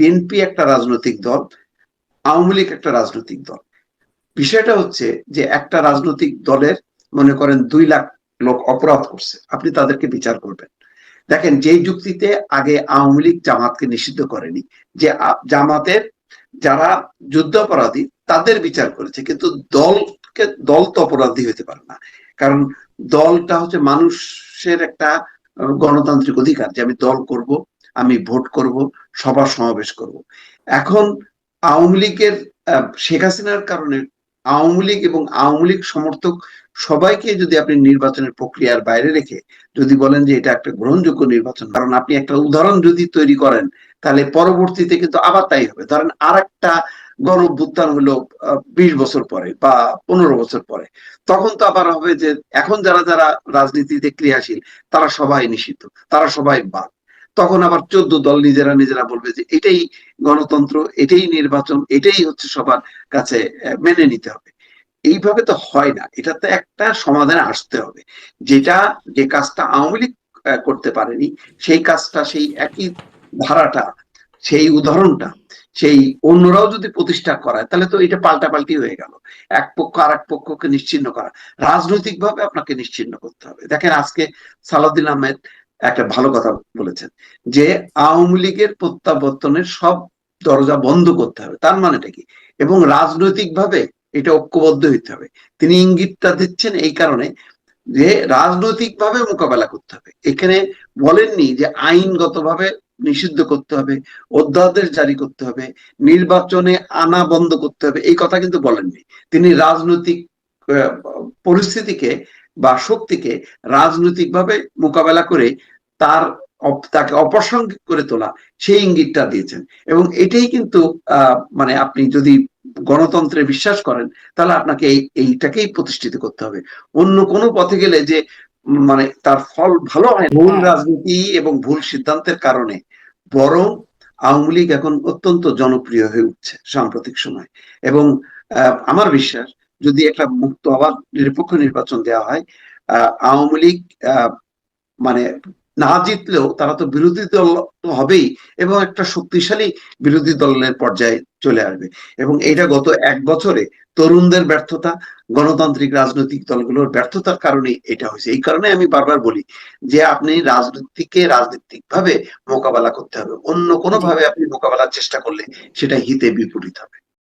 BNP একটা রাজনৈতিক দল, আওয়ামী লীগ একটা রাজনৈতিক দল। বিষয়টা হচ্ছে যে একটা রাজনৈতিক দলের, মনে করেন, দুই লাখ লোক অপরাধ করছে। আপনি তাদেরকে বিচার করবেন। দেখেন, যেই যুক্তিতে আগে আওয়ামী লীগ জামাতকে নিষিদ্ধ করেনি, যে জামাতের যারা যুদ্ধাপরাধী, তাদের বিচার করেছে। কিন্তু দলকে, দল তো অপরাধী হতে পারে না। কারণ দলটা হচ্ছে মানুষের একটা গণতান্ত্রিক অধিকার যে আমি দল করব আমি ভোট করব, সভা সমাবেশ করব। এখন আওয়ামী লীগের শেখ হাসিনার কারণে আওয়ামী লীগ এবং আওয়ামী লীগ সমর্থক সবাইকে যদি আপনি নির্বাচনের প্রক্রিয়ার বাইরে রেখে যদি বলেন যে এটা একটা গ্রহণযোগ্য নির্বাচন, কারণ আপনি একটা উদাহরণ যদি তৈরি করেন, তাহলে পরবর্তীতে কিন্তু আবার তাই হবে। ধরেন আর একটা গণ হলো বিশ বছর পরে বা পনেরো বছর পরে। তখন তো আবার হবে যে এখন যারা যারা রাজনীতিতে ক্রিয়াশীল, তারা সবাই নিষিদ্ধ, তারা সবাই বাদ। তখন আবার চোদ্দ দল নিজেরা নিজেরা বলবে যে এটাই গণতন্ত্র, এটাই নির্বাচন, এটাই হচ্ছে সবার কাছে মেনে নিতে হবে। এইভাবে তো হয় না। এটাতে একটা সমাধানে আসতে হবে। যেটা, যে কাজটা আওয়ামী লীগ করতে পারেনি, সেই কাজটা, সেই একই ধারাটা, সেই উদাহরণটা, সেই অন্যরাও যদি প্রতিষ্ঠা করায়, তাহলে তো এটা পাল্টাপাল্টি হয়ে গেল। এক পক্ষ আর এক পক্ষকে নিশ্চিন্ন করা। রাজনৈতিক ভাবে আপনাকে নিশ্চিন্ন করতে হবে। দেখেন আজকে সালাউদ্দিন আহমেদ একটা ভালো কথা বলেছেন, যে আওয়ামী লীগের প্রত্যাবর্তনের সব দরজা বন্ধ করতে হবে। তার মানেটা কি? এবং রাজনৈতিক ভাবে এটা ঐক্যবদ্ধ হইতে হবে। তিনি ইঙ্গিতটা দিচ্ছেন এই কারণে যে রাজনৈতিক ভাবে মোকাবেলা করতে হবে। এখানে বলেননি যে আইনগতভাবে নিষিদ্ধ করতে হবে, অধ্যাদেশ জারি করতে হবে, নির্বাচনে আনা বন্ধ করতে হবে, এই কথা কিন্তু বলেননি। তিনি রাজনৈতিক পরিস্থিতিকে বা শক্তিকে রাজনৈতিকভাবে মোকাবেলা করে তার তাকে অপ্রাসঙ্গিক করে তোলা সেই ইঙ্গিতটা দিয়েছেন। এবং এটাই কিন্তু মানে আপনি যদি গণতন্ত্রে বিশ্বাস করেন তাহলে আপনাকে এই এইটাকেই প্রতিষ্ঠিত করতে হবে। অন্য কোনো পথে গেলে যে মানে তার ফল ভালো হয় ভুল রাজনীতি এবং ভুল সিদ্ধান্তের কারণে বরং আওয়ামী লীগ এখন অত্যন্ত জনপ্রিয় হয়ে উঠছে সাম্প্রতিক সময়। এবং আহ, আমার বিশ্বাস যদি একটা মুক্ত আবার নিরপেক্ষ নির্বাচন দেওয়া হয় আওয়ামী লীগ মানে না জিতলেও তারা তো বিরোধী দল তো হবেই এবং একটা শক্তিশালী বিরোধী দলের পর্যায়ে চলে আসবে। এবং এটা গত এক বছরে তরুণদের ব্যর্থতা, গণতান্ত্রিক রাজনৈতিক দলগুলোর ব্যর্থতার কারণে এটা হয়েছে। এই কারণে আমি বারবার বলি যে আপনি রাজনীতিকে রাজনৈতিক ভাবে মোকাবেলা করতে হবে। অন্য কোনো ভাবে আপনি মোকাবেলার চেষ্টা করলে সেটা হিতে বিপরীত হবে।